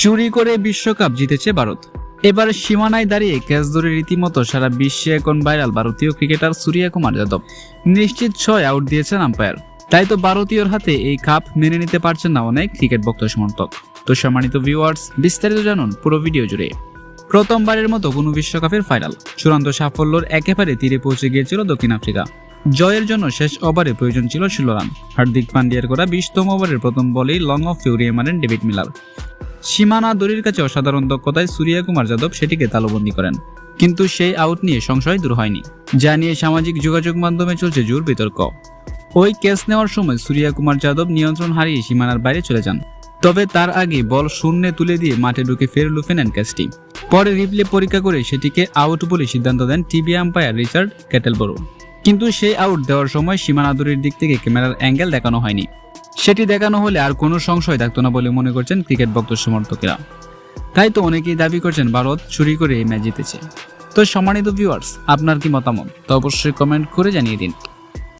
চুরি করে বিশ্বকাপ জিতেছে ভারত। এবার সীমানায় দাঁড়িয়ে ক্যাচ ধরে রীতিমতো সারা বিশ্বে এখন ভাইরাল ভারতীয় ক্রিকেটার সূর্যা কুমার যাদব। নিশ্চিত ছয় আউট দিয়েছেন আম্পায়ার। তাই তো ভারতীয়র হাতে এই কাপ মেনে নিতে পারছেন না অনেক ক্রিকেট ভক্ত সমর্থক। তো সম্মানিত ভিউয়ার্স বিস্তারিত জানুন পুরো ভিডিও জুড়ে। প্রথমবারের মতো কোনো বিশ্বকাপের ফাইনাল চূড়ান্ত সাফল্যর একেবারে তীরে পৌঁছে গিয়েছিল দক্ষিণ আফ্রিকা। জয়ের জন্য শেষ ওভারে প্রয়োজন ছিল ষোলো রান। হার্দিক পান্ডিয়ার করা বিশতম ওভারের প্রথম বলেই লং অফ ফিউরিয়ে মারেন ডেভিড মিলার। সীমানা দড়ির কাছে অসাধারণ দক্ষতায় সূর্যা কুমার যাদব সেটিকে তালুবন্দি করেন। কিন্তু সেই আউট নিয়ে সংশয় দূর হয়নি। যা নিয়ে সামাজিক যোগাযোগ মাধ্যমে চলছে জোর বিতর্ক। ওই ক্যাচ নেওয়ার সময় সূর্যা কুমার যাদব নিয়ন্ত্রণ হারিয়ে সীমানার বাইরে চলে যান। তবে তার আগে বল শূন্যে তুলে দিয়ে মাঠে ঢুকে ফের লুফে নেন ক্যাচটি পরে রিপ্লে পরীক্ষা করে সেটিকে আউট বলে সিদ্ধান্ত দেন টিভি আম্পায়ার রিচার্ড ক্যাটেলবরো। কিন্তু সেই আউট দেওয়ার সময় সীমানা দড়ির দিক থেকে ক্যামেরার অ্যাঙ্গেল দেখানো হয়নি। সেটি দেখানো হলে আর কোনো সংশয় থাকতো না বলে মনে করছেন ক্রিকেট ভক্ত সমর্থকেরা। তাই তো অনেকেই দাবি করছেন ভারত চুরি করে এই ম্যাচ জিতেছে। তো সম্মানিত ভিউয়ার্স আপনার কি মতামত? তো অবশ্যই কমেন্ট করে জানিয়ে দিন।